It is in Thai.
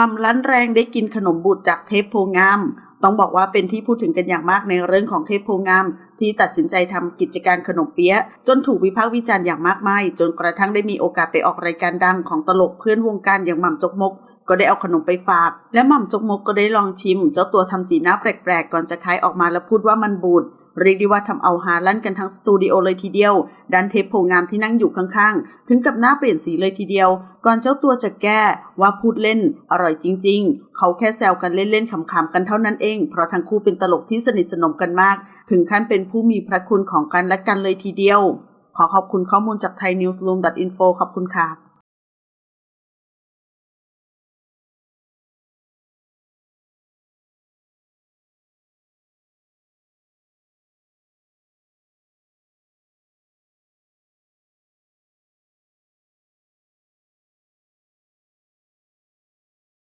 มัมลั่นแรงได้กินขนมบูดจากเทพโพงาม ต้องบอกว่าเป็นที่พูดถึงกันอย่างมากในเรื่องของเทพโพงาม ที่ตัดสินใจทำกิจการขนมเปี๊ยะ จนถูกวิพากษ์วิจารณ์อย่างมากมาย จนกระทั่งได้มีโอกาสไปออกรายการดังของตลกเพื่อนวงการอย่างหม่ำจกมก ก็ได้เอาขนมไปฝาก และหม่ำจกมกก็ได้ลองชิม เจ้าตัวทำสีหน้าแปลกๆก่อนจะคายออกมาแล้วพูดว่ามันบูด เรียกได้ว่าทำเอาหาลั่นกันทั้งสตูดิโอเลยทีเดียว ดันเทปโพงามที่นั่งอยู่ข้างๆ ถึงกับหน้าเปลี่ยนสีเลยทีเดียว ก่อนเจ้าตัวจะแก้ว่าพูดเล่น อร่อยจริง ๆ เขาแค่แซวกันเล่นๆขำๆกันเท่านั้นเอง เพราะทั้งคู่เป็นตลกที่สนิทสนมกันมาก ถึงขั้นเป็นผู้มีพระคุณของกันและกันเลยทีเดียว ขอขอบคุณข้อมูลจาก thainewsroom.info ขอบคุณค่ะ